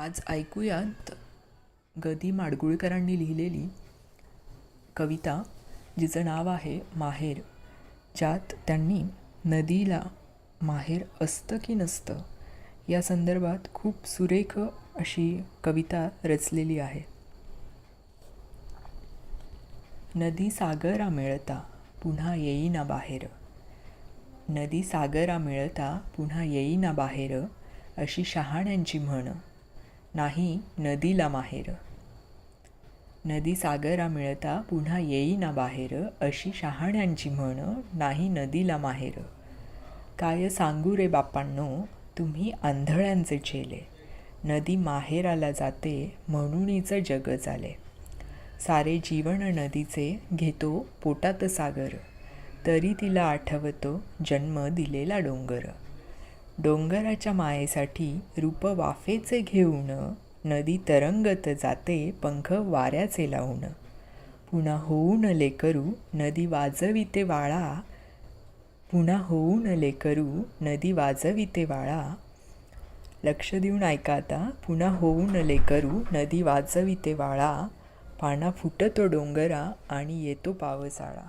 आज ऐकूयात ग दी माडगुळकरांनी लिहिलेली कविता जिचं नाव आहे माहेर ज्यात त्यांनी नदीला माहेर असतं की नसतं या संदर्भात खूप सुरेख अशी कविता रचलेली आहे. नदी सागरा मिळता पुन्हा येईना बाहेर. नदी सागरा मिळता पुन्हा येईना बाहेर अशी शहाण्यांची म्हण. नाही नदीला माहेर. नदी सागरा मिळता पुन्हा येईना बाहेर अशी शहाण्यांची म्हण नाही नदीला माहेर. काय सांगू रे बापांनो तुम्ही आंधळ्यांचे चेले. नदी माहेराला जाते म्हणूनच जग झाले सारे जीवन नदीचे घेतो पोटात सागर तरी तिला आठवतो जन्म दिलेला डोंगर. डोंगराच्या मायेसाठी रूप वाफेचे घेऊन नदी तरंगत जाते पंख वाऱ्याचे लावून. पुन्हा होऊन लेकरू नदी वाजविते वाळा. पुन्हा होऊन लेकरू नदी वाजविते वाळा. लक्ष देऊन ऐका आता. पुन्हा होऊन लेकरू नदी वाजविते वाळा. पाना फुटतो डोंगरा आणि येतो पावसाळा.